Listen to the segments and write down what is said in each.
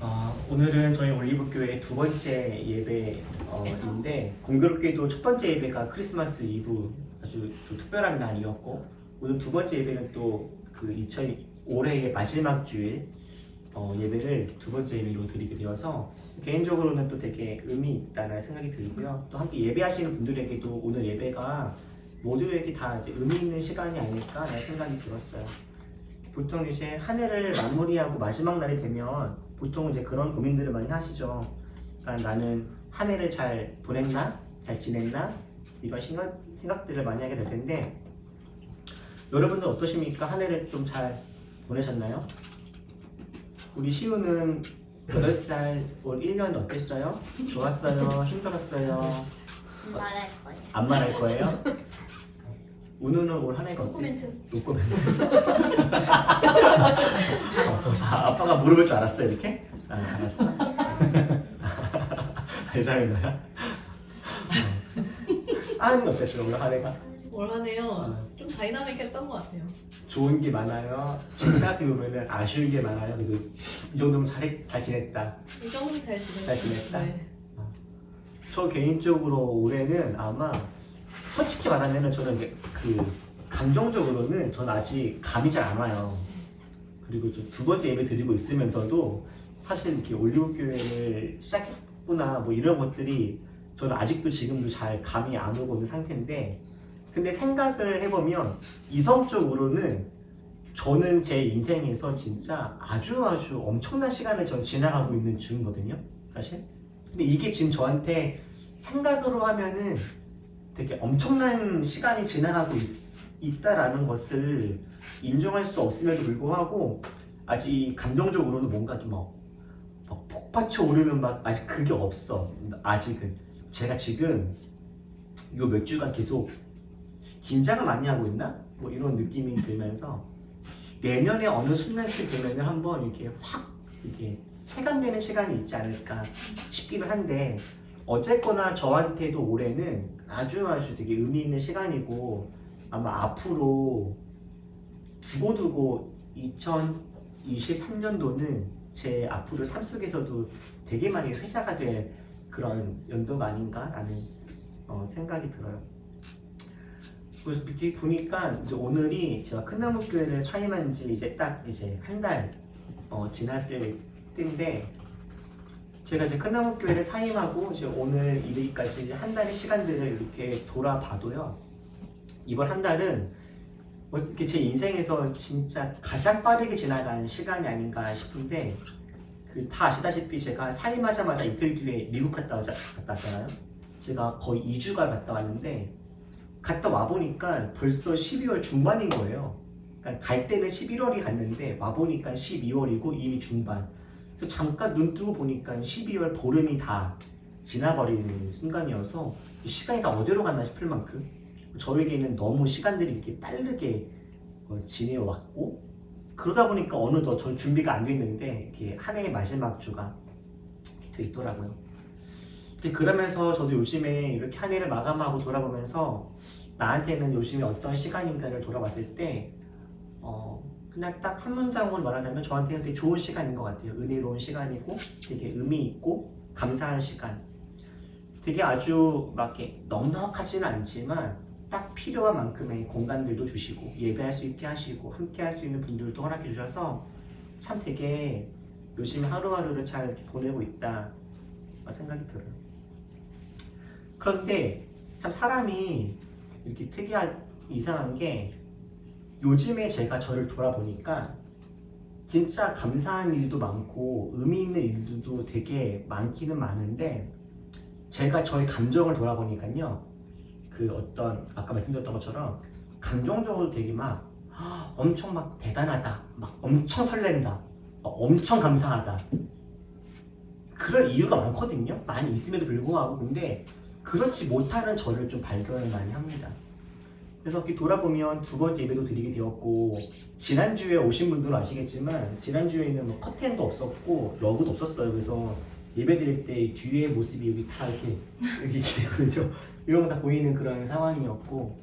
어, 오늘은 저희 올리브 교회 두 번째 예배인데 공교롭게도 첫 번째 예배가 크리스마스 이브 아주 또 특별한 날이었고 오늘 두 번째 예배는 또 그 2000 올해의 마지막 주일 어, 예배를 두 번째 예배로 드리게 되어서 개인적으로는 또 되게 의미 있다는 생각이 들고요. 또 함께 예배하시는 분들에게도 오늘 예배가 모두에게 다 이제 의미 있는 시간이 아닐까라는 생각이 들었어요. 보통 이제 한 해를 마무리하고 마지막 날이 되면 보통 이제 그런 고민들을 많이 하시죠. 그러니까 나는 한 해를 잘 보냈나? 잘 지냈나? 이런 생각, 생각들을 많이 하게 될 텐데 여러분들 어떠십니까? 한 해를 좀 잘 보내셨나요? 우리 시우는 8살 올 1년 어땠어요? 좋았어요? 힘들었어요? 말할 거예요. 안 말할 거예요? 우누는 올 한 해가 어땠어요? 코멘트. 노코멘트. 아, 아빠가 물어볼 줄 알았어 이렇게? 아, 알았어. 대단히 너야. 아는 어땠어 오늘 한 해가? 뭘 하네요. 어. 좀 다이나믹했던 것 같아요. 좋은 게 많아요. 지금 생각해보면 아쉬운 게 많아요. 그래도 이 정도면 잘, 잘 지냈다. 이 정도면 잘 지냈어요. 잘 지냈다? 네. 저 개인적으로 올해는 아마 솔직히 말하면 저는 그 감정적으로는 전 아직 감이 잘 안 와요. 그리고 좀두 번째 예배 드리고 있으면서도 사실 이렇게 올리브 교회를 시작했구나 뭐 이런 것들이 저는 아직도 지금도 잘 감이 안 오고 있는 상태인데 근데 생각을 해보면 이성적으로는 저는 제 인생에서 진짜 아주 아주 엄청난 시간을 전 지나가고 있는 중이거든요 사실 근데 이게 지금 저한테 생각으로 하면은 되게 엄청난 시간이 지나가고 있, 다라는 것을 인정할 수 없음에도 불구하고 아직 감정적으로는 뭔가 이렇게 막, 막 폭받쳐 오르는 막 아직 그게 없어 아직은 제가 지금 요 몇 주간 계속 긴장을 많이 하고 있나? 뭐 이런 느낌이 들면서 내년에 어느 순간쯤 되면은 한번 이렇게 확 이렇게 체감되는 시간이 있지 않을까 싶기는 한데 어쨌거나 저한테도 올해는 아주 아주 되게 의미 있는 시간이고 아마 앞으로 두고두고 2023년도는 제 앞으로 삶 속에서도 되게 많이 회자가 될 그런 연도가 아닌가라는 어, 생각이 들어요. 그래서 이렇게 보니까 이제 오늘이 제가 큰나무 교회를 사임한 지 이제 딱 이제 한달 어, 지났을 때인데 제가 이제 큰나무 교회를 사임하고 이제 오늘 이르기까지 이제 한 달의 시간들을 이렇게 돌아봐도요. 이번 한 달은 뭐 이렇게 제 인생에서 진짜 가장 빠르게 지나간 시간이 아닌가 싶은데 그 다 아시다시피 제가 사임하자마자 이틀 뒤에 미국 갔다, 오자, 갔다 왔잖아요. 제가 거의 2주간 갔다 왔는데 갔다 와 보니까 벌써 12월 중반인 거예요. 그러니까 갈 때는 11월이 갔는데 와 보니까 12월이고 이미 중반. 그래서 잠깐 눈 뜨고 보니까 12월 보름이 다 지나버리는 순간이어서 이 시간이 다 어디로 갔나 싶을 만큼 저에게는 너무 시간들이 이렇게 빠르게 어, 지내왔고 그러다 보니까 어느덧 전 준비가 안 됐는데 이렇게 한 해의 마지막 주가 돼 있더라고요. 그러면서 저도 요즘에 이렇게 한 해를 마감하고 돌아보면서 나한테는 요즘에 어떤 시간인가를 돌아봤을 때 어, 그냥 딱 한 문장으로 말하자면 저한테는 되게 좋은 시간인 것 같아요. 은혜로운 시간이고 되게 의미 있고 감사한 시간. 되게 아주 막 이렇게 넉넉하지는 않지만 딱 필요한 만큼의 공간들도 주시고 예배할 수 있게 하시고 함께 할 수 있는 분들도 허락해 주셔서 참 되게 요즘에 하루하루를 잘 보내고 있다 생각이 들어요. 그런데 참 사람이 이렇게 특이한 이상한 게 요즘에 제가 저를 돌아보니까 진짜 감사한 일도 많고 의미 있는 일들도 되게 많기는 많은데 제가 저의 감정을 돌아보니까요. 그 어떤 아까 말씀드렸던 것처럼 감정적으로 되게 막 엄청 막 대단하다 막 엄청 설렌다 막 엄청 감사하다. 그럴 이유가 많거든요. 많이 있음에도 불구하고. 근데 그렇지 못하는 저를 좀 발견을 많이 합니다 그래서 이렇게 돌아보면 두 번째 예배도 드리게 되었고 지난주에 오신 분들은 아시겠지만 지난주에는 뭐 커튼도 없었고 러그도 없었어요 그래서 예배 드릴 때 뒤에 모습이 여기 다 이렇게 여기 되거든요 이런 거 다 보이는 그런 상황이었고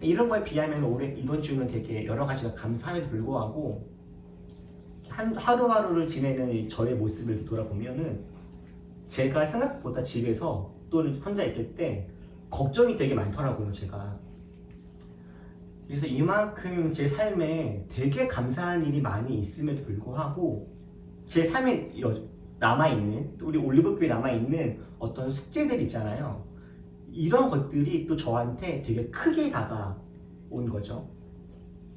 이런 거에 비하면 올해 이번 주는 되게 여러 가지가 감사함에도 불구하고 한 하루하루를 지내는 이 저의 모습을 돌아보면은 제가 생각보다 집에서 또는 혼자 있을 때 걱정이 되게 많더라고요, 제가. 그래서 이만큼 제 삶에 되게 감사한 일이 많이 있음에도 불구하고 제 삶에 여- 남아있는 또 우리 올리브교에 남아있는 어떤 숙제들 있잖아요. 이런 것들이 또 저한테 되게 크게 다가온 거죠.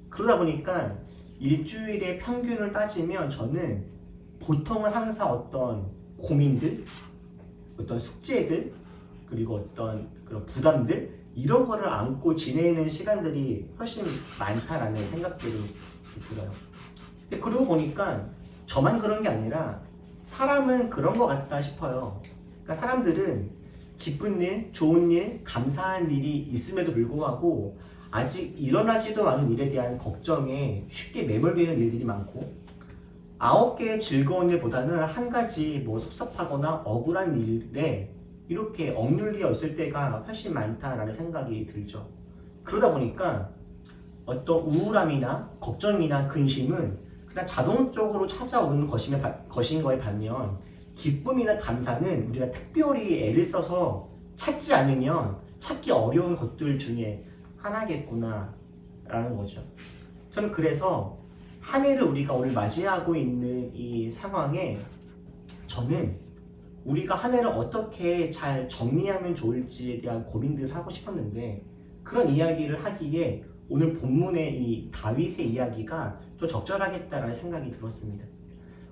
그러다 보니까 일주일의 평균을 따지면 저는 보통은 항상 어떤 고민들, 어떤 숙제들, 그리고 어떤 그런 부담들 이런 거를 안고 지내는 시간들이 훨씬 많다라는 생각들이 들어요. 그러고 보니까 저만 그런 게 아니라 사람은 그런 것 같다 싶어요. 그러니까 사람들은 기쁜 일, 좋은 일, 감사한 일이 있음에도 불구하고 아직 일어나지도 않은 일에 대한 걱정에 쉽게 매몰되는 일들이 많고 아홉 개의 즐거운 일보다는 한 가지 뭐 섭섭하거나 억울한 일에 이렇게 억눌려 있을 때가 훨씬 많다라는 생각이 들죠. 그러다 보니까 어떤 우울함이나 걱정이나 근심은 그냥 자동적으로 찾아오는 바- 것인 거에 반면 기쁨이나 감사는 우리가 특별히 애를 써서 찾지 않으면 찾기 어려운 것들 중에 하나겠구나라는 거죠. 저는 그래서 한 해를 우리가 오늘 맞이하고 있는 이 상황에 저는 우리가 한 해를 어떻게 잘 정리하면 좋을지에 대한 고민들을 하고 싶었는데 그런 이야기를 하기에 오늘 본문의 이 다윗의 이야기가 또 적절하겠다라는 생각이 들었습니다.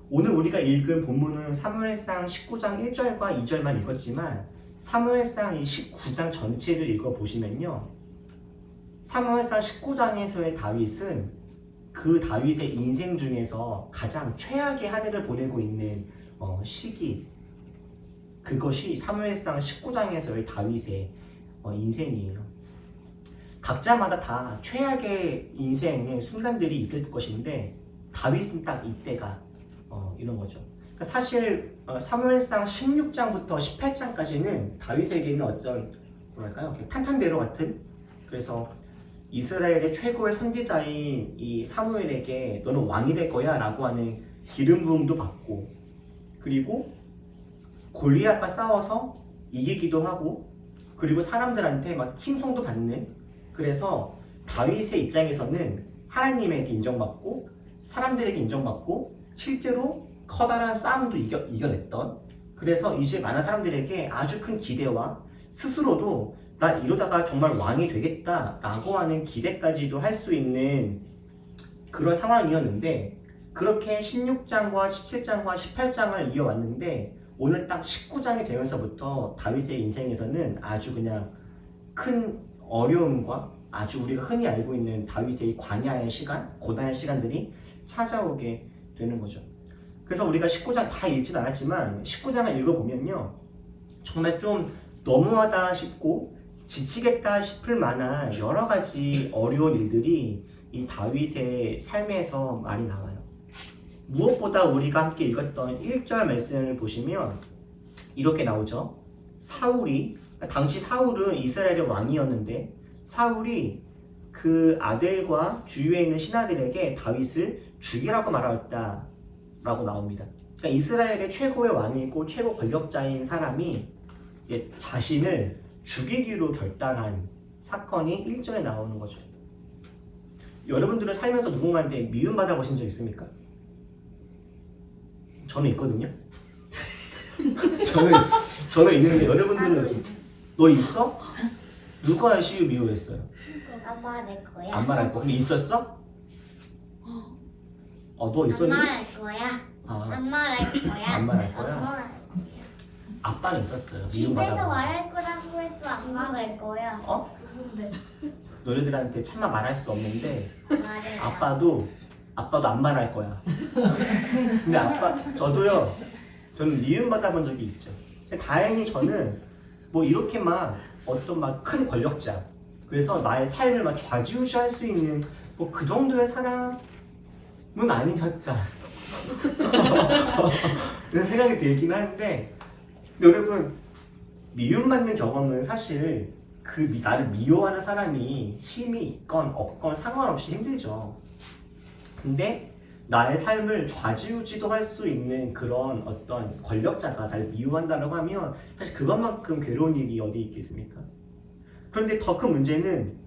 오늘 우리가 읽은 본문은 사무엘상 19장 1절과 2절만 읽었지만 사무엘상 이 19장 전체를 읽어 보시면요. 사무엘상 19장에서의 다윗은 그 다윗의 인생 중에서 가장 최악의 한 해를 보내고 있는 어, 시기 그것이 사무엘상 19장에서의 다윗의 어, 인생이에요. 각자마다 다 최악의 인생의 순간들이 있을 것인데 다윗은 딱 이때가 어, 이런 거죠. 그러니까 사실 어, 사무엘상 16장부터 18장까지는 다윗에게는 어떤 뭐랄까요, 탄탄대로 같은 그래서 이스라엘의 최고의 선지자인 이 사무엘에게 너는 왕이 될 거야라고 하는 기름 부음도 받고 그리고 골리앗과 싸워서 이기기도 하고 그리고 사람들한테 막 칭송도 받는 그래서 다윗의 입장에서는 하나님에게 인정받고 사람들에게 인정받고 실제로 커다란 싸움도 이겨, 이겨냈던 그래서 이제 많은 사람들에게 아주 큰 기대와 스스로도 나 이러다가 정말 왕이 되겠다라고 하는 기대까지도 할 수 있는 그런 상황이었는데 그렇게 16장과 17장과 18장을 이어왔는데 오늘 딱 19장이 되면서부터 다윗의 인생에서는 아주 그냥 큰 어려움과 아주 우리가 흔히 알고 있는 다윗의 광야의 시간, 고단의 시간들이 찾아오게 되는 거죠. 그래서 우리가 19장 다 읽진 않았지만 19장을 읽어보면요. 정말 좀 너무하다 싶고 지치겠다 싶을 만한 여러 가지 어려운 일들이 이 다윗의 삶에서 많이 나와요. 무엇보다 우리가 함께 읽었던 1절 말씀을 보시면 이렇게 나오죠. 사울이 당시 사울은 이스라엘의 왕이었는데 사울이 그 아들과 주위에 있는 신하들에게 다윗을 죽이라고 말하였다 라고 나옵니다. 그러니까 이스라엘의 최고의 왕이고 최고 권력자인 사람이 이제 자신을 죽이기로 결단한 사건이 1절에 나오는 거죠. 여러분들은 살면서 누군가한테 미움받아 보신 적 있습니까? 저는 있거든요. 저는 저는 있는데 여러분들은 너 있어? 누가 시유 미워했어요? 엄마 내 거야. 안 말할 거. 근데 있었어? 어, 너 있었니? 엄마 할 거야. 아, 엄마 할 거야. 안 말할 거야? 엄마 아빠는 있었어요. 집에서 미움받아. 말할 거라고 해도 엄마 할 거야. 어? 누군데? 너희들한테 차마 말할 수 없는데 말해. 아빠도 아빠도 안 말할 거야. 근데 아빠 저도요. 저는 미움 받아본 적이 있죠. 다행히 저는 뭐 이렇게 막 어떤 막 큰 권력자 그래서 나의 삶을 막 좌지우지할 수 있는 뭐 그 정도의 사람은 아니었다. 그런 생각이 들긴 하는데 여러분 미움받는 경험은 사실 그 미- 나를 미워하는 사람이 힘이 있건 없건 상관없이 힘들죠. 근데 나의 삶을 좌지우지도 할 수 있는 그런 어떤 권력자가 나를 미워한다라고 하면 사실 그것만큼 괴로운 일이 어디 있겠습니까? 그런데 더 큰 문제는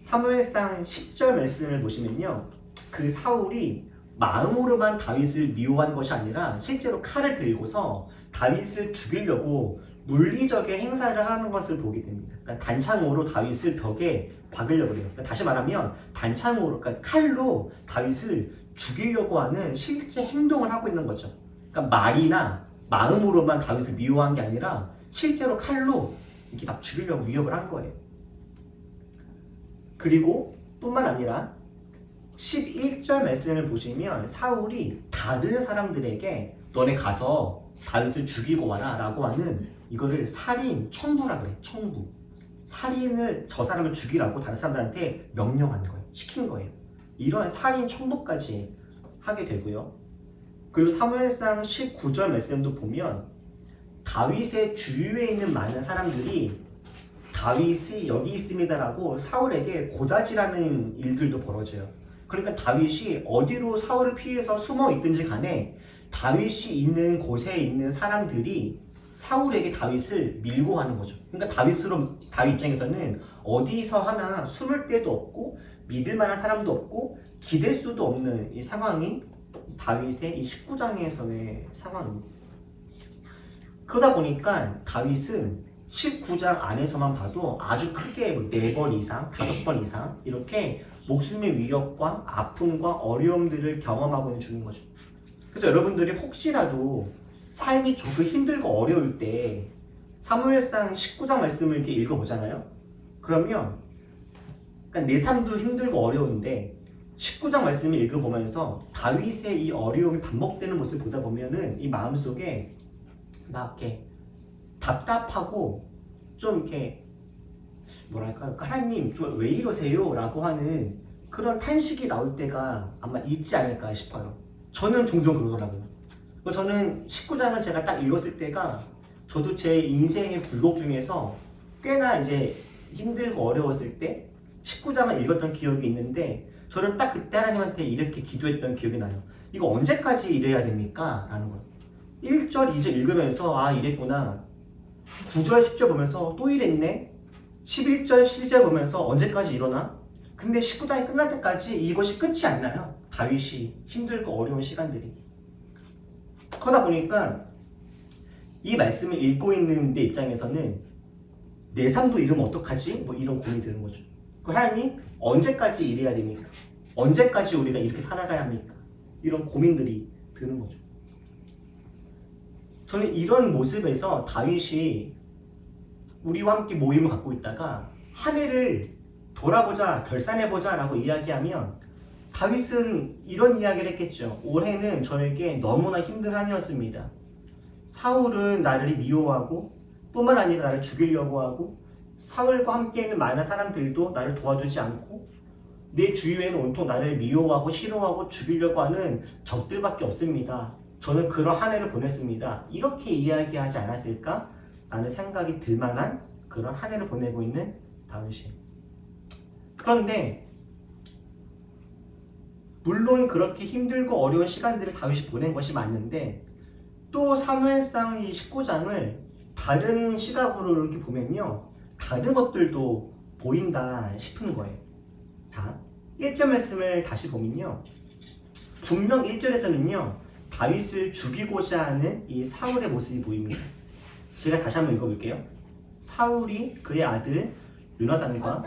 사무엘상 10절 말씀을 보시면요. 그 사울이 마음으로만 다윗을 미워한 것이 아니라 실제로 칼을 들고서 다윗을 죽이려고 물리적인 행사를 하는 것을 보게 됩니다. 그러니까 단창으로 다윗을 벽에 박으려고 해요. 그러니까 다시 말하면 단창으로, 그러니까 칼로 다윗을 죽이려고 하는 실제 행동을 하고 있는 거죠. 그러니까 말이나 마음으로만 다윗을 미워한 게 아니라 실제로 칼로 이렇게 막 죽이려고 위협을 한 거예요. 그리고 뿐만 아니라 11절 말씀을 보시면 사울이 다른 사람들에게 너네 가서 다윗을 죽이고 와라 라고 하는 이거를 살인 청부라 그래 청부. 살인을 저 사람을 죽이라고 다른 사람들한테 명령하는 거예요. 시킨 거예요. 이런 살인 청부까지 하게 되고요. 그리고 사무엘상 19절 말씀도 보면 다윗의 주위에 있는 많은 사람들이 다윗이 여기 있습니다라고 사울에게 고다지라는 일들도 벌어져요. 그러니까 다윗이 어디로 사울을 피해서 숨어 있든지 간에 다윗이 있는 곳에 있는 사람들이 사울에게 다윗을 밀고 가는 거죠. 그러니까 다윗으로 다윗 입장에서는 어디서 하나 숨을 데도 없고 믿을 만한 사람도 없고 기댈 수도 없는 이 상황이 다윗의 이 19장에서의 상황입니다. 그러다 보니까 다윗은 19장 안에서만 봐도 아주 크게 네번 이상, 다섯 번 이상 이렇게 목숨의 위협과 아픔과 어려움들을 경험하고 있는 중인 거죠. 그래서 여러분들이 혹시라도 삶이 조금 힘들고 어려울 때 사무엘상 19장 말씀을 이렇게 읽어보잖아요. 그러면 그러니까 내 삶도 힘들고 어려운데 19장 말씀을 읽어보면서 다윗의 이 어려움이 반복되는 모습을 보다 보면은 이 마음속에 막 이렇게 답답하고 좀 이렇게 뭐랄까요? 하나님 좀 왜 이러세요? 라고 하는 그런 탄식이 나올 때가 아마 있지 않을까 싶어요. 저는 종종 그러더라고요 저는 19장을 제가 딱 읽었을 때가 저도 제 인생의 굴곡 중에서 꽤나 이제 힘들고 어려웠을 때 19장을 읽었던 기억이 있는데 저는 딱 그때 하나님한테 이렇게 기도했던 기억이 나요. 이거 언제까지 이래야 됩니까? 라는 거예요 1절, 2절 읽으면서 아 이랬구나. 9절, 10절 보면서 또 이랬네. 11절, 12절 보면서 언제까지 일어나? 근데 19장이 끝날 때까지 이것이 끝이 안 나요. 다윗이 힘들고 어려운 시간들이 그러다 보니까 이 말씀을 읽고 있는 내 입장에서는 내 삶도 이러면 어떡하지? 뭐 이런 고민이 드는 거죠 그 하나님 언제까지 이래야 됩니까? 언제까지 우리가 이렇게 살아가야 합니까? 이런 고민들이 드는 거죠 저는 이런 모습에서 다윗이 우리와 함께 모임을 갖고 있다가 한 해를 돌아보자, 결산해보자 라고 이야기하면 다윗은 이런 이야기를 했겠죠. 올해는 저에게 너무나 힘든 한 해였습니다. 사울은 나를 미워하고 뿐만 아니라 나를 죽이려고 하고 사울과 함께 있는 많은 사람들도 나를 도와주지 않고 내 주위에는 온통 나를 미워하고 싫어하고 죽이려고 하는 적들밖에 없습니다. 저는 그런 한 해를 보냈습니다. 이렇게 이야기하지 않았을까? 라는 생각이 들 만한 그런 한 해를 보내고 있는 다윗이. 그런데 물론 그렇게 힘들고 어려운 시간들을 다윗이 보낸 것이 맞는데 또 사무엘상 이 19장을 다른 시각으로 이렇게 보면요. 다른 것들도 보인다 싶은 거예요. 자, 1절 말씀을 다시 보면요. 분명 1절에서는요. 다윗을 죽이고자 하는 이 사울의 모습이 보입니다. 제가 다시 한번 읽어볼게요. 사울이 그의 아들 요나단과?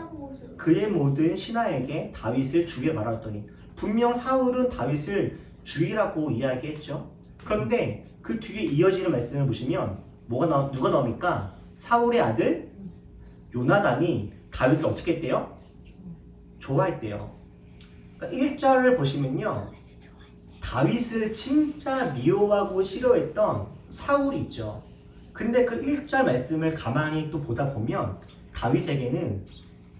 그의 모든 신하에게 다윗을 죽여 말았더니 분명 사울은 다윗을 죽이라고 이야기했죠. 그런데 그 뒤에 이어지는 말씀을 보시면 뭐가 나 누가 나옵니까? 사울의 아들 요나단이 다윗을 어떻게 했대요? 좋아했대요. 그러니까 1절을 보시면요. 다윗을 진짜 미워하고 싫어했던 사울이 있죠. 근데 그 1절 말씀을 가만히 또 보다 보면 다윗에게는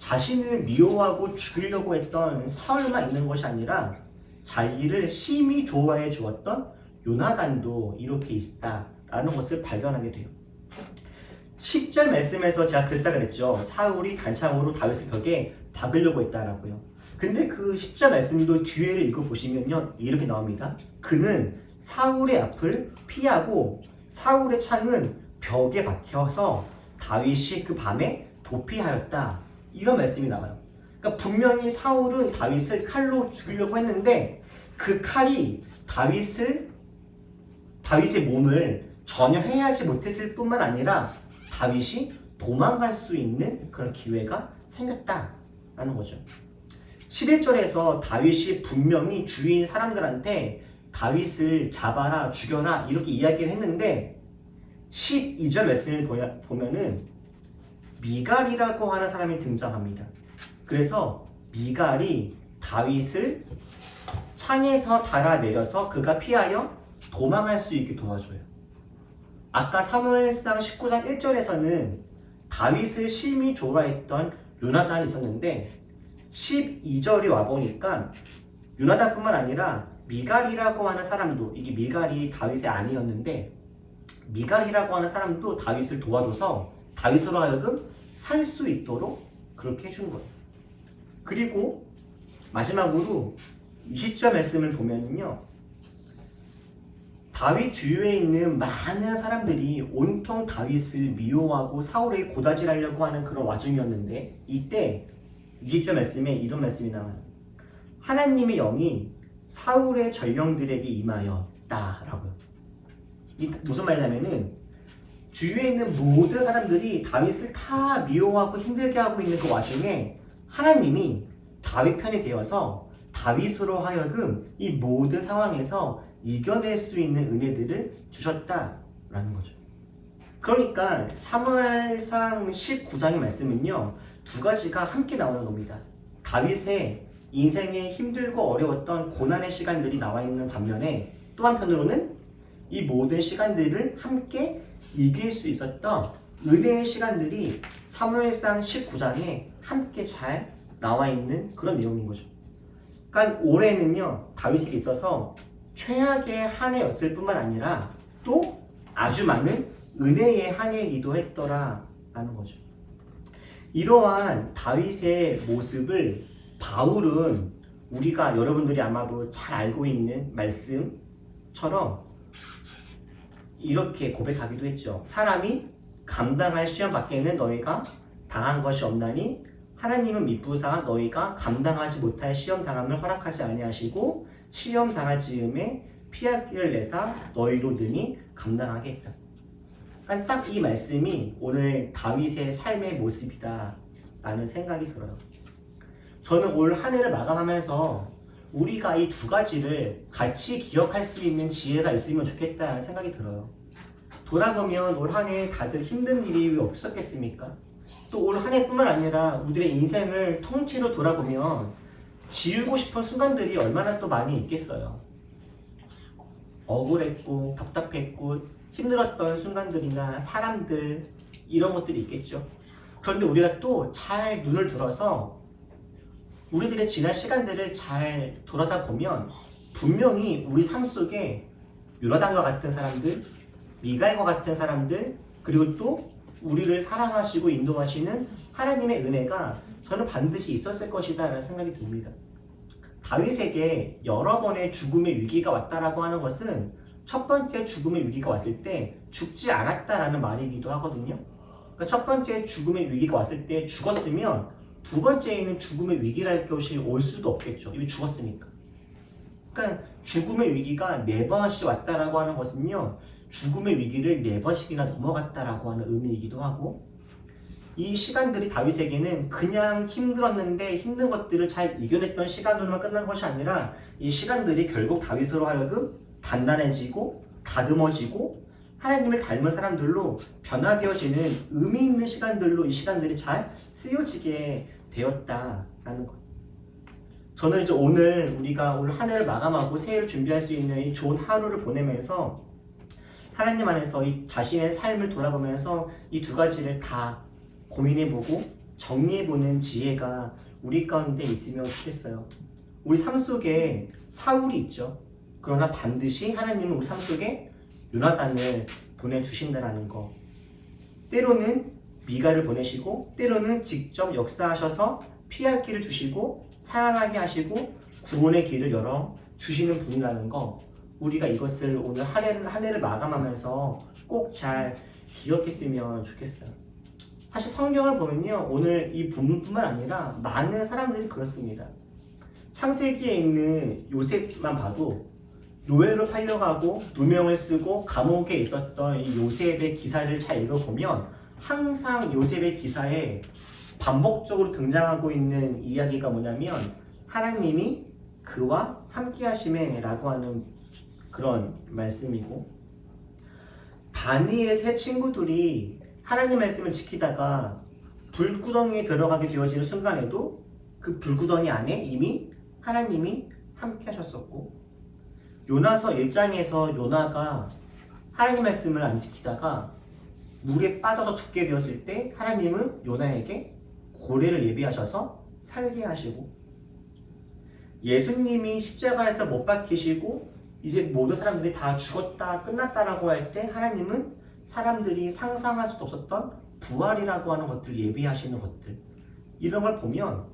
자신을 미워하고 죽이려고 했던 사울만 있는 것이 아니라 자기를 심히 좋아해 주었던 요나단도 이렇게 있다라는 것을 발견하게 돼요. 10절 말씀에서 제가 그랬다 그랬죠. 사울이 단창으로 다윗의 벽에 박으려고 했다라고요. 근데 그 10절 말씀도 뒤에를 읽어보시면요. 이렇게 나옵니다. 그는 사울의 앞을 피하고 사울의 창은 벽에 박혀서 다윗이 그 밤에 도피하였다. 이런 말씀이 나와요. 그러니까 분명히 사울은 다윗을 칼로 죽이려고 했는데 그 칼이 다윗을 다윗의 몸을 전혀 해하지 못했을 뿐만 아니라 다윗이 도망갈 수 있는 그런 기회가 생겼다라는 거죠. 11절에서 다윗이 분명히 주위인 사람들한테 다윗을 잡아라, 죽여라 이렇게 이야기를 했는데 12절 말씀을 보면은 미갈이라고 하는 사람이 등장합니다. 그래서 미갈이 다윗을 창에서 달아내려서 그가 피하여 도망할 수 있게 도와줘요. 아까 사무엘상 19장 1절에서는 다윗을 심히 좋아했던 요나단이 있었는데 12절이 와 보니까 요나단뿐만 아니라 미갈이라고 하는 사람도 이게 미갈이 다윗의 아내였는데 미갈이라고 하는 사람도 다윗을 도와줘서 다윗으로 하여금 살 수 있도록 그렇게 해준 거예요. 그리고 마지막으로 20절 말씀을 보면요. 다윗 주위에 있는 많은 사람들이 온통 다윗을 미워하고 사울에게 고다질하려고 하는 그런 와중이었는데 이때 20절 말씀에 이런 말씀이 나와요. 하나님의 영이 사울의 전령들에게 임하였다라고요. 이 무슨 말이냐면은 주위에 있는 모든 사람들이 다윗을 다 미워하고 힘들게 하고 있는 그 와중에 하나님이 다윗 편이 되어서 다윗으로 하여금 이 모든 상황에서 이겨낼 수 있는 은혜들을 주셨다라는 거죠. 그러니까 사무엘상 19장의 말씀은요 두 가지가 함께 나오는 겁니다. 다윗의 인생에 힘들고 어려웠던 고난의 시간들이 나와 있는 반면에 또 한편으로는 이 모든 시간들을 함께 이길 수 있었던 은혜의 시간들이 사무엘상 19장에 함께 잘 나와 있는 그런 내용인 거죠. 그러니까 올해는요 다윗에게 있어서 최악의 한 해였을 뿐만 아니라 또 아주 많은 은혜의 한 해이기도 했더라라는 거죠. 이러한 다윗의 모습을 바울은 우리가 여러분들이 아마도 잘 알고 있는 말씀처럼 이렇게 고백하기도 했죠. 사람이 감당할 시험 밖에는 너희가 당한 것이 없나니 하나님은 미쁘사 너희가 감당하지 못할 시험 당함을 허락하지 아니하시고 시험 당할 즈음에 길을 내사 너희로 능히 감당하게 했다. 그러니까 딱이 말씀이 오늘 다윗의 삶의 모습이다 라는 생각이 들어요. 저는 올 한 해를 마감하면서 우리가 이 두 가지를 같이 기억할 수 있는 지혜가 있으면 좋겠다는 생각이 들어요. 돌아보면 올 한 해 다들 힘든 일이 왜 없었겠습니까? 또 올 한 해뿐만 아니라 우리의 인생을 통째로 돌아보면 지우고 싶은 순간들이 얼마나 또 많이 있겠어요. 억울했고 답답했고 힘들었던 순간들이나 사람들 이런 것들이 있겠죠. 그런데 우리가 또 잘 눈을 들어서 우리들의 지난 시간들을 잘 돌아다 보면 분명히 우리 삶 속에 요나단과 같은 사람들, 미갈과 같은 사람들, 그리고 또 우리를 사랑하시고 인도하시는 하나님의 은혜가 저는 반드시 있었을 것이다 라는 생각이 듭니다. 다윗에게 여러 번의 죽음의 위기가 왔다라고 하는 것은 첫 번째 죽음의 위기가 왔을 때 죽지 않았다라는 말이기도 하거든요. 그러니까 첫 번째 죽음의 위기가 왔을 때 죽었으면 두 번째에는 죽음의 위기랄 것이 올 수도 없겠죠. 이미 죽었으니까. 그러니까 죽음의 위기가 네 번씩 왔다라고 하는 것은요. 죽음의 위기를 네 번씩이나 넘어갔다라고 하는 의미이기도 하고 이 시간들이 다윗에게는 그냥 힘들었는데 힘든 것들을 잘 이겨냈던 시간으로만 끝난 것이 아니라 이 시간들이 결국 다윗으로 하여금 단단해지고 다듬어지고 하나님을 닮은 사람들로 변화되어지는 의미 있는 시간들로 이 시간들이 잘 쓰여지게 되었다라는 것. 저는 이제 오늘 우리가 오늘 한 해를 마감하고 새해를 준비할 수 있는 이 좋은 하루를 보내면서 하나님 안에서 이 자신의 삶을 돌아보면서 이 두 가지를 다 고민해보고 정리해보는 지혜가 우리 가운데 있으면 좋겠어요. 우리 삶 속에 사울이 있죠. 그러나 반드시 하나님은 우리 삶 속에 요나단을 보내주신다라는 거. 때로는 미가를 보내시고 때로는 직접 역사하셔서 피할 길을 주시고 살아나게 하시고 구원의 길을 열어 주시는 분이라는 거 우리가 이것을 오늘 한 해를, 한 해를 마감하면서 꼭 잘 기억했으면 좋겠어요. 사실 성경을 보면요 오늘 이 본문뿐만 아니라 많은 사람들이 그렇습니다. 창세기에 있는 요셉만 봐도 노예로 팔려가고 누명을 쓰고 감옥에 있었던 이 요셉의 기사를 잘 읽어보면 항상 요셉의 기사에 반복적으로 등장하고 있는 이야기가 뭐냐면 하나님이 그와 함께 하심에 라고 하는 그런 말씀이고 다니엘의 세 친구들이 하나님 말씀을 지키다가 불구덩이에 들어가게 되어지는 순간에도 그 불구덩이 안에 이미 하나님이 함께 하셨었고 요나서 1장에서 요나가 하나님 말씀을 안 지키다가 물에 빠져서 죽게 되었을 때 하나님은 요나에게 고래를 예비하셔서 살게 하시고 예수님이 십자가에서 못 박히시고 이제 모든 사람들이 다 죽었다 끝났다라고 할 때 하나님은 사람들이 상상할 수도 없었던 부활이라고 하는 것들을 예비하시는 것들. 이런 걸 보면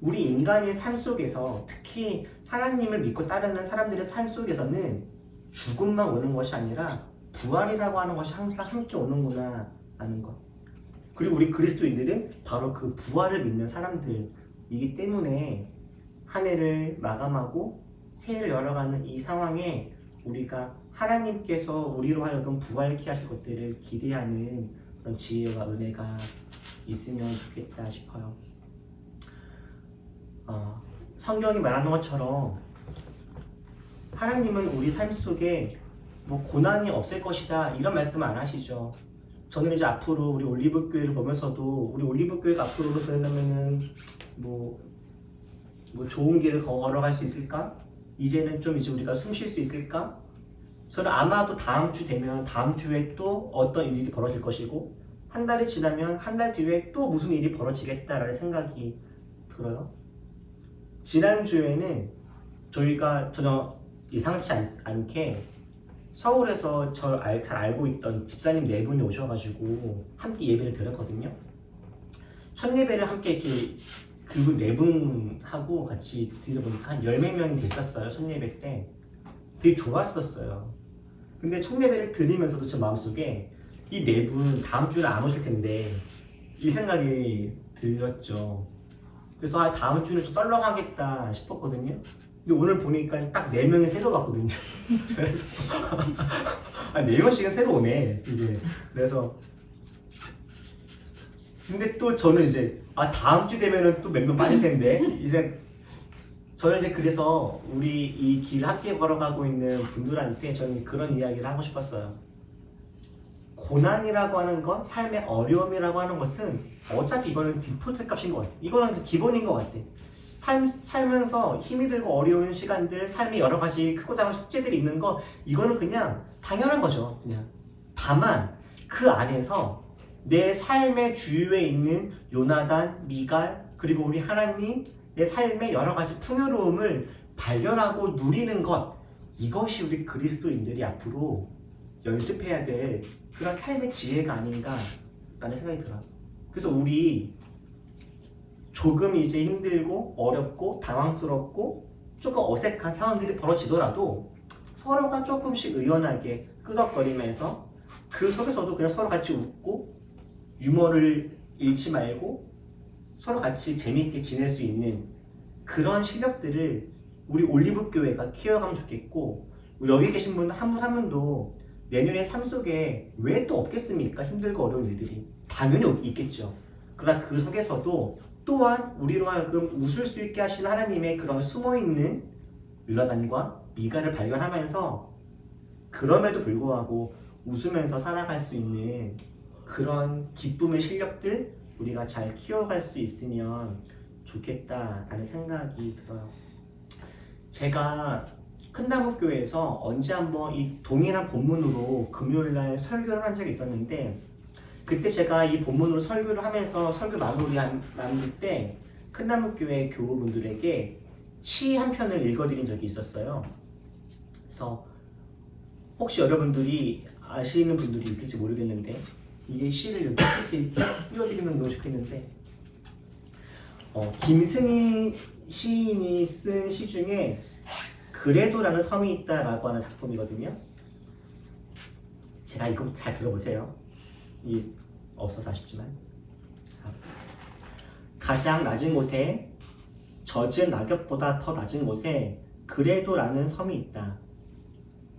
우리 인간의 삶 속에서 특히 하나님을 믿고 따르는 사람들의 삶 속에서는 죽음만 오는 것이 아니라 부활이라고 하는 것이 항상 함께 오는구나 하는 것. 그리고 우리 그리스도인들은 바로 그 부활을 믿는 사람들이기 때문에 한 해를 마감하고 새해를 열어가는 이 상황에 우리가 하나님께서 우리로 하여금 부활케 하실 것들을 기대하는 그런 지혜와 은혜가 있으면 좋겠다 싶어요. 어, 성경이 말하는 것처럼 하나님은 우리 삶 속에 뭐 고난이 없을 것이다 이런 말씀 안 하시죠. 저는 이제 앞으로 우리 올리브 교회를 보면서도 우리 올리브 교회가 앞으로 그러려면은 뭐, 뭐 좋은 길을 걸어갈 수 있을까? 이제는 좀 이제 우리가 숨 쉴 수 있을까? 저는 아마도 다음 주 되면 다음 주에 또 어떤 일이 벌어질 것이고 한 달이 지나면 한 달 뒤에 또 무슨 일이 벌어지겠다라는 생각이 들어요. 지난주에는 저희가 전혀 예상치 않, 않게 서울에서 저잘 알고 있던 집사님 네 분이 오셔가지고 함께 예배를 드렸거든요. 첫 예배를 함께 이렇게 그분 네 분하고 같이 드려보니까 한 열몇 명이 됐었어요. 첫 예배 때. 되게 좋았었어요. 근데 첫 예배를 드리면서도 제 마음속에 이 네 분 다음 주에 안 오실 텐데 이 생각이 들었죠. 그래서 아, 다음 주는 좀 썰렁하겠다 싶었거든요. 근데 오늘 보니까 딱 네 명이 새로 왔거든요. 그래서 아, 네 명씩은 새로 오네 이게. 그래서 근데 또 저는 이제 아 다음 주 되면은 또 몇 명 빠질 텐데 이제 저는 이제 그래서 우리 이 길 함께 걸어가고 있는 분들한테 저는 그런 이야기를 하고 싶었어요. 고난이라고 하는 것, 삶의 어려움이라고 하는 것은 어차피 이거는 디폴트 값인 것 같아. 이거는 기본인 것 같아. 삶, 살면서 힘이 들고 어려운 시간들, 삶의 여러 가지 크고 작은 숙제들이 있는 거, 이거는 그냥 당연한 거죠. 그냥. 다만, 그 안에서 내 삶의 주위에 있는 요나단, 미갈, 그리고 우리 하나님, 내 삶의 여러 가지 풍요로움을 발견하고 누리는 것, 이것이 우리 그리스도인들이 앞으로 연습해야 될 그런 삶의 지혜가 아닌가라는 생각이 들어요. 그래서 우리 조금 이제 힘들고 어렵고 당황스럽고 조금 어색한 상황들이 벌어지더라도 서로가 조금씩 의연하게 끄덕거리면서 그 속에서도 그냥 서로 같이 웃고 유머를 잃지 말고 서로 같이 재미있게 지낼 수 있는 그런 실력들을 우리 올리브 교회가 키워가면 좋겠고 여기 계신 분한 분 한 분도 내년에 삶 속에 왜 또 없겠습니까? 힘들고 어려운 일들이 당연히 있겠죠. 그러나 그 속에서도 또한 우리로 하여금 웃을 수 있게 하신 하나님의 그런 숨어있는 율라단과 미가를 발견하면서 그럼에도 불구하고 웃으면서 살아갈 수 있는 그런 기쁨의 실력들 우리가 잘 키워갈 수 있으면 좋겠다라는 생각이 들어요. 제가 큰나무 교회에서 언제 한번 이 동일한 본문으로 금요일 날 설교를 한 적이 있었는데 그때 제가 이 본문으로 설교를 하면서 설교 마무리 마무리 때 큰나무 교회 교우분들에게 시 한 편을 읽어드린 적이 있었어요. 그래서 혹시 여러분들이 아시는 분들이 있을지 모르겠는데 이게 시를 이렇게 띄워드리면 너무 좋겠는데 어, 김승희 시인이 쓴 시 중에 그래도라는 섬이 있다라고 하는 작품이거든요. 제가 이거 잘 들어보세요. 이 없어서 아쉽지만 자, 가장 낮은 곳에 젖은 낙엽보다 더 낮은 곳에 그래도라는 섬이 있다.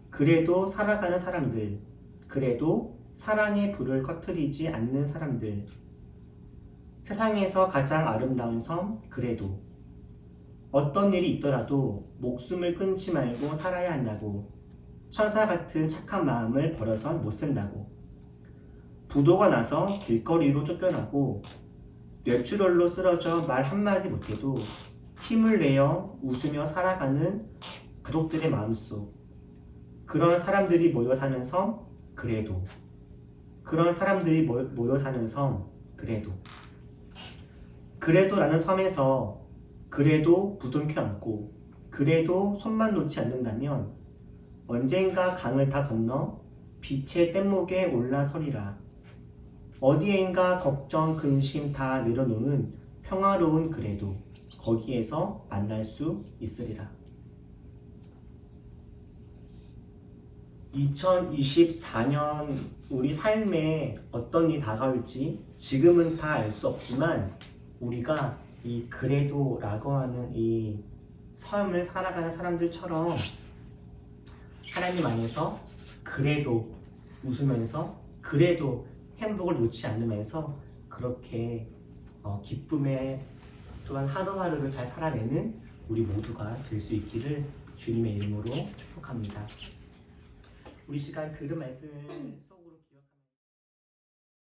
그래도 살아가는 사람들, 그래도 사랑의 불을 꺼트리지 않는 사람들, 세상에서 가장 아름다운 섬, 그래도 어떤 일이 있더라도 목숨을 끊지 말고 살아야 한다고 천사 같은 착한 마음을 버려선 못 쓴다고. 부도가 나서 길거리로 쫓겨나고 뇌출혈로 쓰러져 말 한마디 못해도 힘을 내어 웃으며 살아가는 그독들의 마음속. 그런 사람들이 모여 섬 그래도. 그런 사람들이 모- 모여 섬 그래도. 그래도라는 섬에서 그래도 부둥켜 안고 그래도 손만 놓지 않는다면 언젠가 강을 다 건너 빛의 뗏목에 올라서리라. 어디엔가 걱정 근심 다 내려놓은 평화로운 그래도 거기에서 만날 수 있으리라. 2024년 우리 삶에 어떤 일이 다가올지 지금은 다 알 수 없지만 우리가 이 그래도라고 하는 이 삶을 살아가는 사람들처럼 하나님 안에서 그래도 웃으면서 그래도 행복을 놓지 않으면서 그렇게 어, 기쁨에 또한 하루하루를 잘 살아내는 우리 모두가 될 수 있기를 주님의 이름으로 축복합니다. 우리 시간 들은 말씀을